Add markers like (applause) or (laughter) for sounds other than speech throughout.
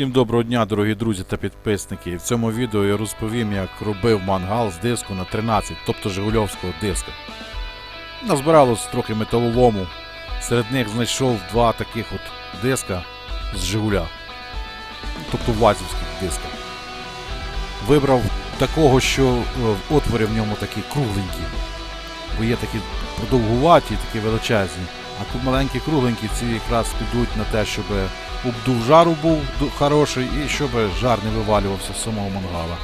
Всім доброго дня, дорогі друзі та підписники. В цьому відео я розповім, як робив мангал з диску на 13, тобто Жигульовського диска. Назбиралось трохи металолому. Серед них знайшов два таких от диска з Жигуля. Тобто вазівських диска. Вибрав такого, що е, отвори в ньому такі кругленькі. Бо є такі продовгуваті, такі величезні. А тут маленькі кругленькі, ці якраз підуть на те, щоб обдув жару був хороший і щоб жар не вивалювався з самого мангала.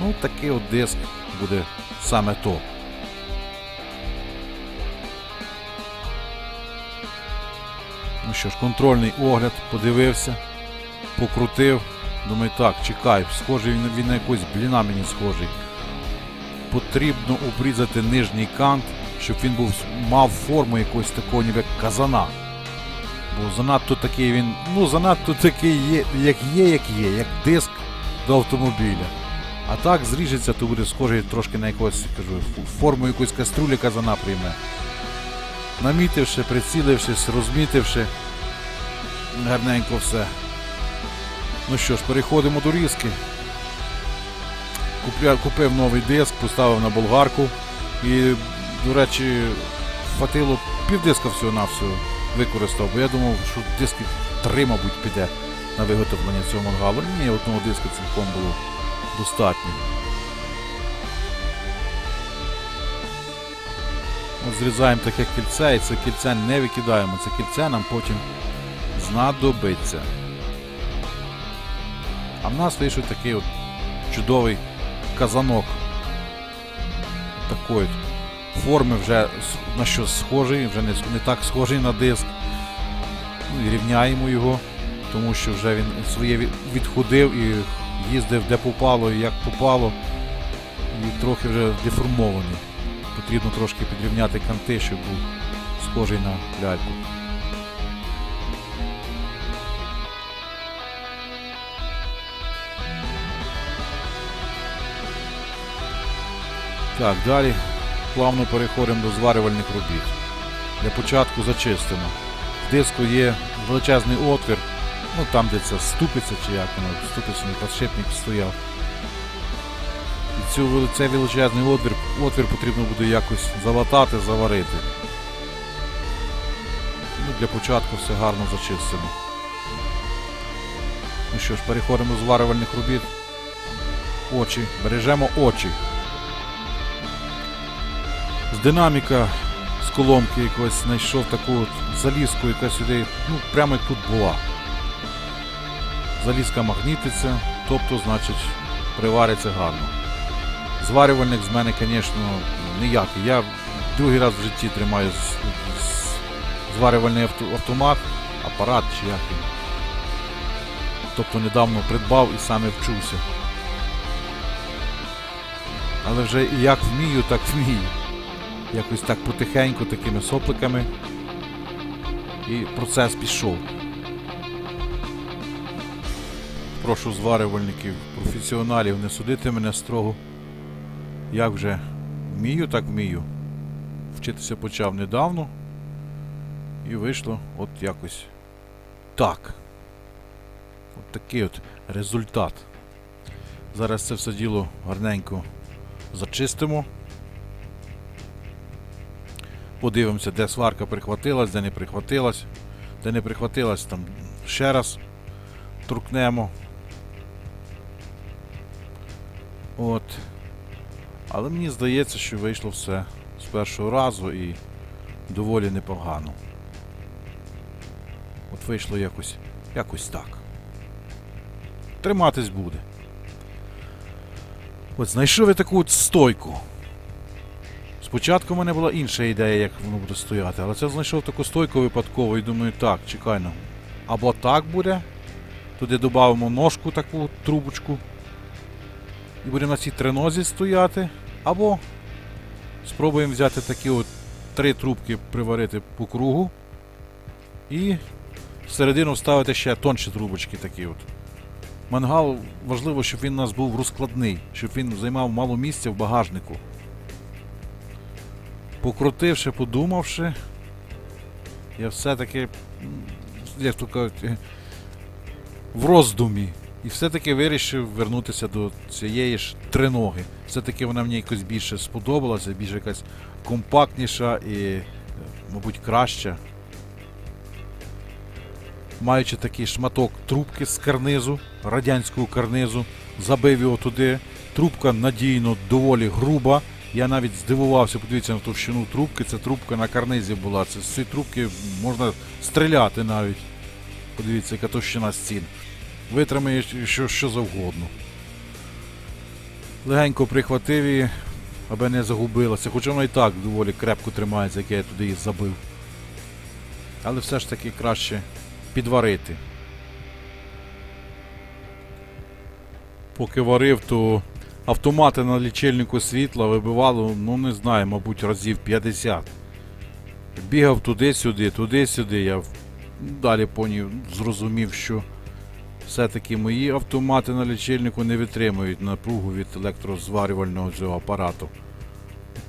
Ну, такий от диск буде саме то. Ну що ж, контрольний огляд, подивився, покрутив. Думаю, так, чекай, схожий він, він на якогось бліна мені схожий. Потрібно обрізати нижній кант, щоб він був, мав форму якогось такого, ніби казана. Бо занадто такий він, ну занадто такий є, як є, як є, як диск до автомобіля. А так зріжеться, то буде схожий трошки на якогось, кажу, форму якоїсь каструлі казана прийме. Намітивши, прицілившись, розмітивши, гарненько все. Ну що ж, переходимо до різки. Купля, купив новий диск, поставив на болгарку і, до речі, хватило півдиска всього на всього використав, бо я думав, що диски три, мабуть, піде на виготовлення цього мангалу. Ні, одного диска цілком було достатньо. От зрізаємо таке кільце і це кільце не викидаємо. Це кільце нам потім знадобиться. А в нас вийшов такий от чудовий казанок. От форми вже на щось схожий, вже не, не так схожий на диск. Ну, і рівняємо його, тому що вже він своє відходив і їздив де попало і як попало. І трохи вже деформований. Потрібно трошки підрівняти канти, щоб був схожий на ляльку. Так, далі плавно переходимо до зварювальних робіт. Для початку зачистимо. В диску є величезний отвір, ну там де це ступиця чи як воно, ступицяний підшипник стояв. І цю, цей величезний отвір, отвір потрібно буде якось залатати, заварити. Ну, для початку все гарно зачистимо. Ну що ж, переходимо до зварювальних робіт. Очі. Бережемо очі. Динаміка з колонки якось знайшов таку залізку, яка сюди, ну, прямо як тут була. Залізка магнітиться, тобто, значить, привариться гарно. Зварювальник з мене, звісно, ніякий. Я другий раз в житті тримаю з, з- зварювальний авто- автомат, апарат чи як він. Тобто недавно придбав і саме вчуся. Але вже як вмію, так вмію. Якось так потихеньку, такими сопликами. І процес пішов. Прошу зварювальників, професіоналів, не судити мене строго. Як вже вмію, так вмію. Вчитися почав недавно. І вийшло от якось так. От такий от результат. Зараз це все діло гарненько зачистимо. Подивимося, де сварка прихватилась, де не прихватилась. Де не прихватилась, там ще раз торкнемо. От. Але мені здається, що вийшло все з першого разу і доволі непогано. От вийшло якось, якось так. Триматись буде. От знайшов я таку от стойку. Спочатку в мене була інша ідея, як воно буде стояти, але це знайшов таку стойку випадково і думаю, так, чекай ну. Або так буде. Туди додамо ножку таку трубочку. І буде на цій тренозі стояти. Або спробуємо взяти такі от три трубки приварити по кругу. І всередину вставити ще тонші трубочки такі от. Мангал важливо, щоб він у нас був розкладний, щоб він займав мало місця в багажнику. Покрутивши, подумавши, я все-таки, як то кажуть, в роздумі. І все-таки вирішив вернутися до цієї ж триноги. Все-таки вона мені якось більше сподобалася, більш якась компактніша і, е, мабуть, краща. Маючи такий шматок трубки з карнизу, радянського карнизу, забив його туди. Трубка надійно доволі груба. Я навіть здивувався, подивіться на товщину трубки. Це трубка на карнизі була. Це з цієї трубки можна стріляти навіть. Подивіться, яка товщина стін. Витримає що, що завгодно. Легенько прихватив її, аби не загубилася. Хоча вона і так доволі крепко тримається, як я туди її забив. Але все ж таки краще підварити. Поки варив, то автомати на лічильнику світла вибивало, ну не знаю, мабуть, разів 50. Бігав туди-сюди, туди-сюди. Я далі понів, зрозумів, що все-таки мої автомати на лічильнику не витримують напругу від електрозварювального цього апарату.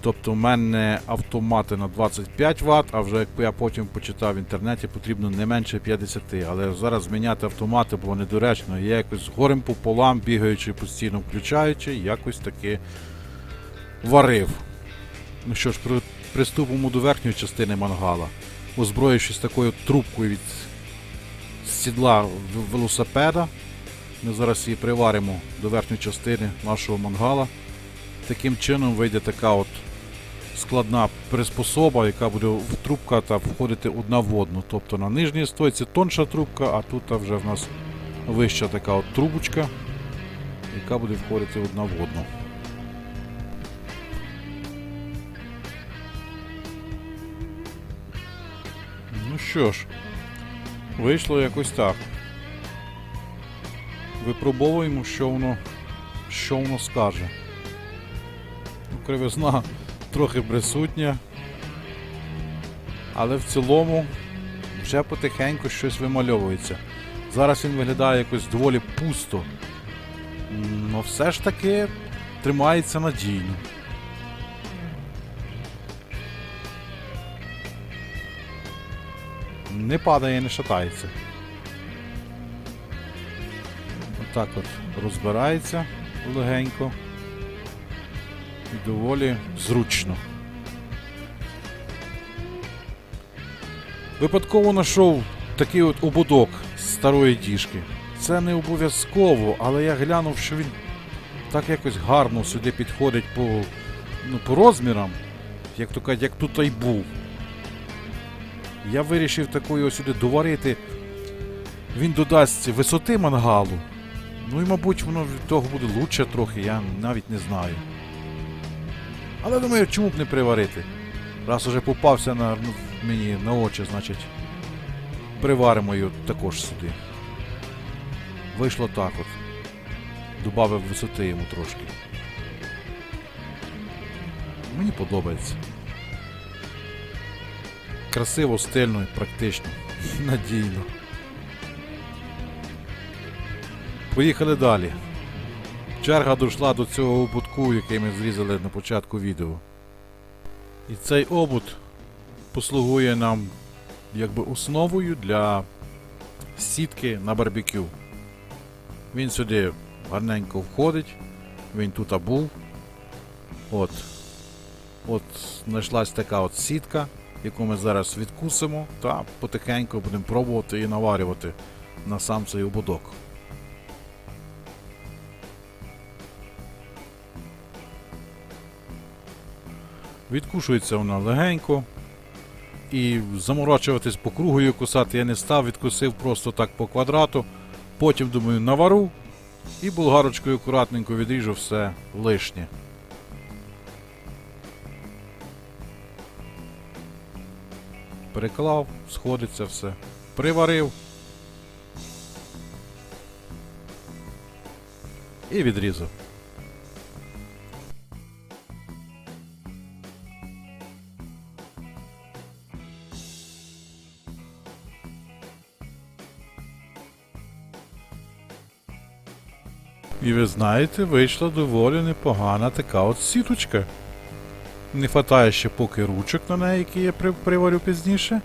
Тобто в мене автомати на 25 Вт, а вже як я потім почитав в інтернеті, потрібно не менше 50. Але зараз зміняти автомати було недоречно. Я якось горем пополам, бігаючи постійно включаючи, якось таки варив. Ну що ж, при, приступимо до верхньої частини мангала. Озброївшись такою трубкою від сідла велосипеда. Ми зараз її приваримо до верхньої частини нашого мангала. Таким чином вийде така от складна приспособа, яка буде в трубка та входити одна в одну. Тобто на нижній стойці тонша трубка, а тут вже в нас вища така от трубочка, яка буде входити одна в одну. Ну що ж, вийшло якось так. Випробовуємо, що воно, що воно скаже. Кривизна трохи присутня. Але в цілому вже потихеньку щось вимальовується. Зараз він виглядає якось доволі пусто. Ну все ж таки тримається надійно. Не падає, не шатається. Отак от розбирається легенько і доволі зручно. Випадково знайшов такий от ободок з старої діжки. Це не обов'язково, але я глянув, що він так якось гарно сюди підходить по, ну, по розмірам, як то кажуть, як тут і був. Я вирішив такою сюди доварити. Він додасть висоти мангалу. Ну і, мабуть, воно від того буде лучше трохи, я навіть не знаю. Але думаю, чому б не приварити? Раз уже попався на, ну, мені на очі, значить, приваримо його також сюди. Вийшло так от. Добавив висоти йому трошки. Мені подобається. Красиво, стильно і практично. (laughs) Надійно. Поїхали далі. Черга дійшла до цього обутку, який ми зрізали на початку відео. І цей обут послугує нам якби основою для сітки на барбекю. Він сюди гарненько входить, він тут був. От. От знайшлась така от сітка, яку ми зараз відкусимо та потихеньку будемо пробувати і наварювати на сам цей ободок. Відкушується вона легенько. І заморочуватись по кругу її кусати я не став, відкусив просто так по квадрату. Потім, думаю, навару і булгарочкою акуратненько відріжу все лишнє. Переклав, сходиться все. Приварив. І відрізав. І ви знаєте, вийшла доволі непогана така от сіточка. Не хватає ще поки ручок на неї, які я приварю пізніше.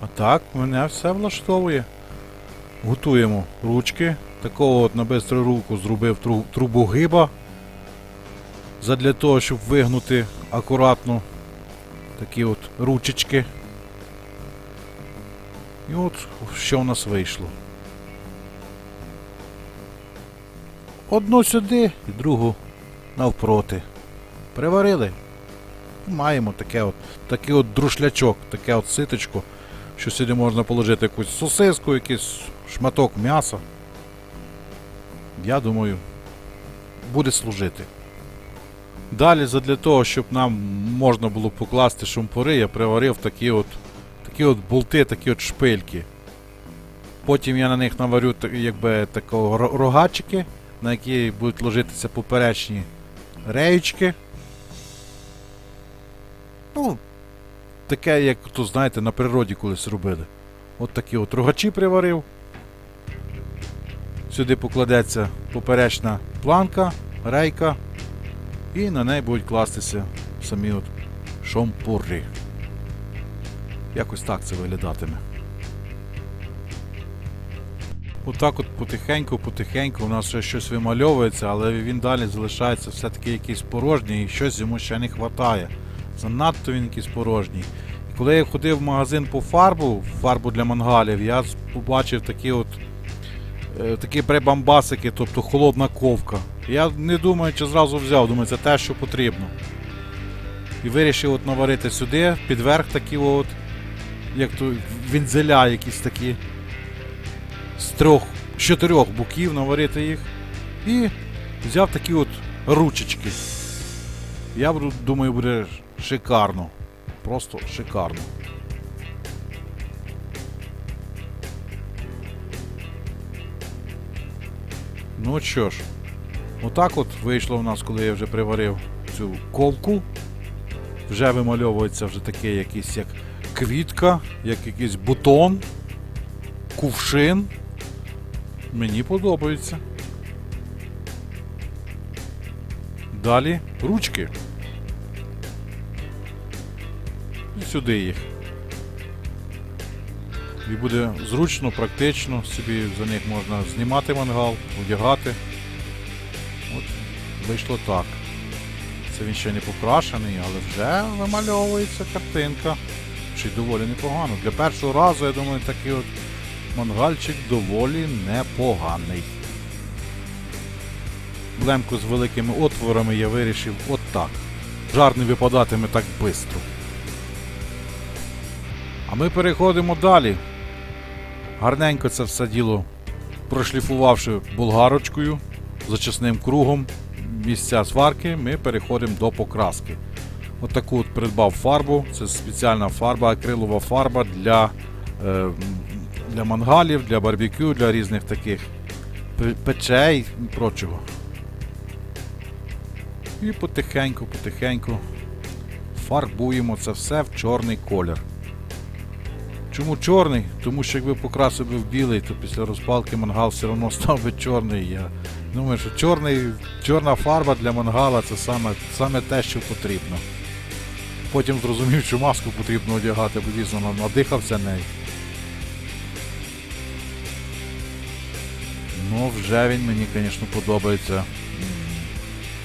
А так, мене все влаштовує. Готуємо ручки. Такого от на бистру руку зробив тру- трубогиба. Задля того, щоб вигнути акуратно такі от ручечки. І от що в нас вийшло. Одну сюди і другу навпроти. Приварили. Маємо таке от, такий от друшлячок, таке от ситочко, що сюди можна положити якусь сосиску, якийсь шматок м'яса. Я думаю, буде служити. Далі, задля того, щоб нам можна було покласти шумпури, я приварив такі от, такі от болти, такі от шпильки. Потім я на них наварю якби такого рогачики, на які будуть ложитися поперечні реєчки. Ну, таке, як то знаєте, на природі колись робили. От такі от рогачі приварив. Сюди покладеться поперечна планка, рейка, і на неї будуть кластися самі от шомпури. Якось так це виглядатиме. Отак от потихеньку, потихеньку у нас ще щось вимальовується, але він далі залишається все-таки якийсь порожній і щось йому ще не вистачає. Занадто він якийсь порожній. І коли я ходив в магазин по фарбу, фарбу для мангалів, я побачив такі от е, такі прибамбасики, тобто холодна ковка. Я не думаю, чи зразу взяв, думаю, це те, що потрібно. І вирішив от наварити сюди, підверх такі от, як то вінзеля якісь такі. З трьох, з чотирьох боків наварити їх. І взяв такі от ручечки. Я думаю, буде шикарно. Просто шикарно. Ну що ж, отак от вийшло в нас, коли я вже приварив цю ковку. Вже вимальовується вже такий якийсь як квітка, як якийсь бутон, кувшин. Мені подобається. Далі ручки. І сюди їх. І буде зручно, практично, собі за них можна знімати мангал, одягати. От, вийшло так. Це він ще не покрашений, але вже вимальовується картинка. Чи доволі непогано. Для першого разу, я думаю, такий от мангальчик доволі непоганий. Блемку з великими отворами я вирішив от так. Жар не випадатиме так швидко. А ми переходимо далі. Гарненько це все діло прошліфувавши болгарочкою, зачисним кругом місця сварки, ми переходимо до покраски. Отаку от придбав фарбу. Це спеціальна фарба, акрилова фарба для, е, для мангалів, для барбекю, для різних таких печей і прочого. І потихеньку, потихеньку фарбуємо це все в чорний колір. Чому чорний? Тому що якби покрасив би в білий, то після розпалки мангал все одно став би чорний. Я думаю, що чорний, чорна фарба для мангала це саме, саме те, що потрібно. Потім зрозумів, що маску потрібно одягати, бо дійсно надихався нею. Ну, вже він мені, звісно, подобається.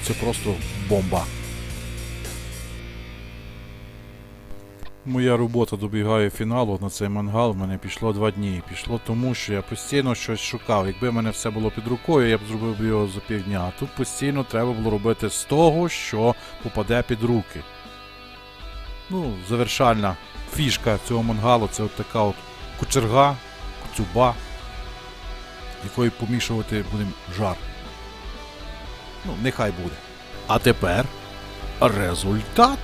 Це просто бомба. Моя робота добігає фіналу на цей мангал. В мене пішло два дні. Пішло тому, що я постійно щось шукав. Якби в мене все було під рукою, я б зробив би його за півдня. А тут постійно треба було робити з того, що попаде під руки. Ну, завершальна фішка цього мангалу це от така от кучерга, куцюба, якою помішувати будемо жар. Ну, нехай буде. А тепер результат.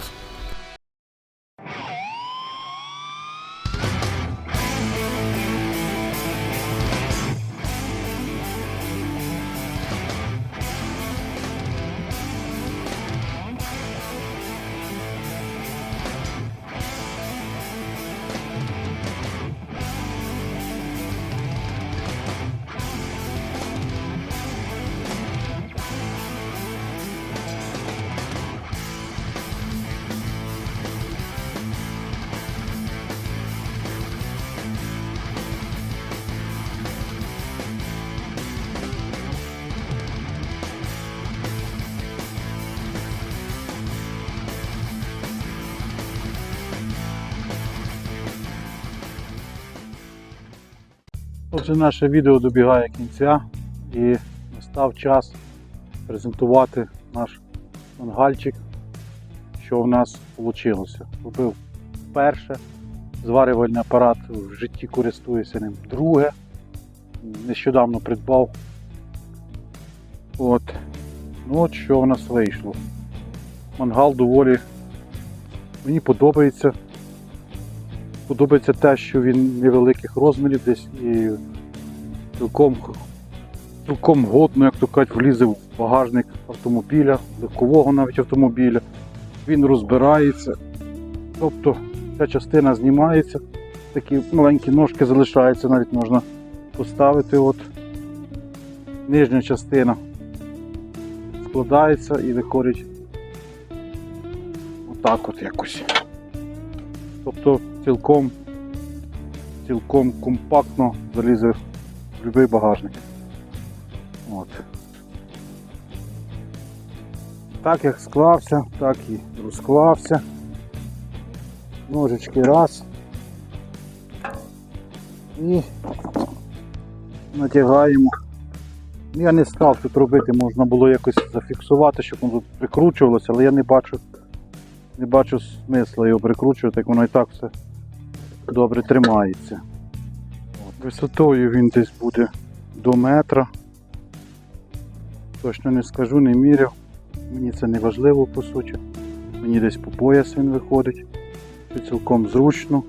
Отже, наше відео добігає кінця і настав час презентувати наш мангальчик, що в нас вийшло. Робив перше, зварювальний апарат в житті користуюся ним друге. Нещодавно придбав. От. Ну от що в нас вийшло. Мангал доволі мені подобається. Подобається те, що він невеликих розмірів десь і цілком, цілком годно, як то кажуть, влізе в багажник автомобіля, легкового навіть автомобіля. Він розбирається. Тобто ця частина знімається, такі маленькі ножки залишаються, навіть можна поставити. От. Нижня частина складається і виходить отак от якось. Тобто цілком, цілком компактно залізе будь-який багажник. От. Так як склався, так і розклався. Ножички раз. І натягаємо. Я не став тут робити, можна було якось зафіксувати, щоб воно тут прикручувалося, але я не бачу не бачу смисла його прикручувати, як воно і так все добре тримається. От. Висотою він десь буде до метра. Точно не скажу, не міряв. Мені це не важливо по суті. Мені десь по пояс він виходить. Це цілком зручно.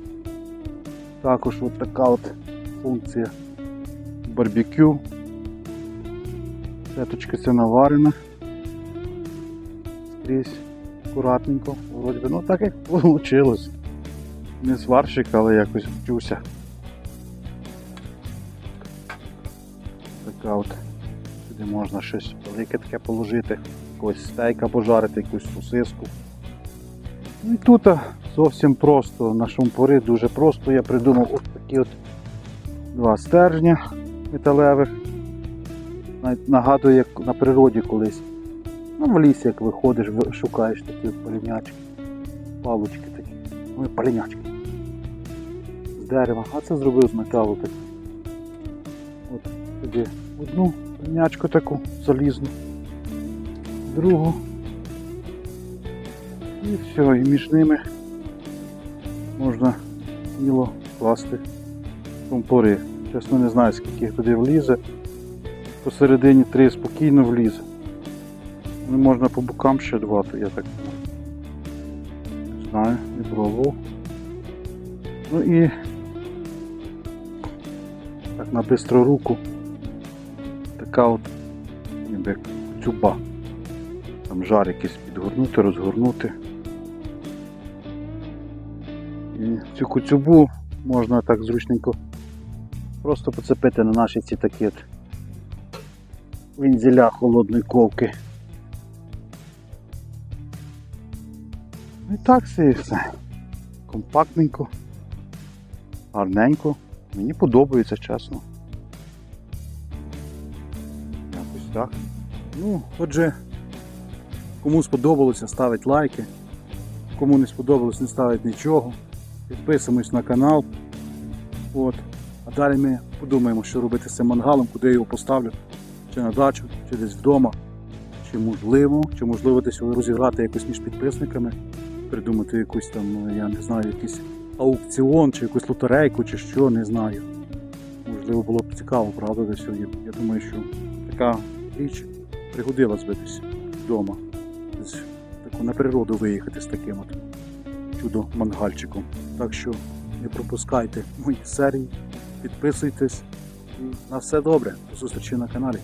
Також от така от функція барбекю. Сеточки це наварена. Скрізь акуратненько, вроді ну так як вийшло. Не сварщик, але якось вчуся. От. Сюди можна щось велике таке положити, якогось стейка пожарити, якусь сосиску. Ну і тут зовсім просто, на шумпори дуже просто. Я придумав ось такі от два стержня металевих. Навіть нагадує, як на природі колись. Ну, в лісі, як виходиш, шукаєш такі полінячки, палочки такі. Ну і полінячки. З дерева. А це зробив з металу таку. От одну полінячку таку залізну, другу. І все, і між ними можна сміло класти компори. Чесно не знаю, скільки їх туди влізе. Посередині три спокійно влізе. Ну, можна по бокам ще два, то я так не знаю, не пробував. Ну і так на бистру руку така от ніби цюба. Там жар якийсь підгорнути, розгорнути. І цю куцюбу можна так зручненько просто поцепити на наші ці такі от вензеля холодної ковки. Ну І так все, і все. Компактненько, гарненько. Мені подобається, чесно. Так. Ну, отже, кому сподобалося, ставить лайки. Кому не сподобалось, не ставить нічого. Підписуємось на канал. От. А далі ми подумаємо, що робити з цим мангалом, куди його поставлю. Чи на дачу, чи десь вдома. Чи можливо, чи можливо десь розіграти якось між підписниками, придумати якусь там, я не знаю, якийсь аукціон, чи якусь лотерейку, чи що, не знаю. Можливо, було б цікаво, правда, десь. Я, я думаю, що така річ пригодилась би десь вдома. Таку на природу виїхати з таким от чудо-мангальчиком. Так що не пропускайте мої серії, підписуйтесь і на все добре. До зустрічі на каналі.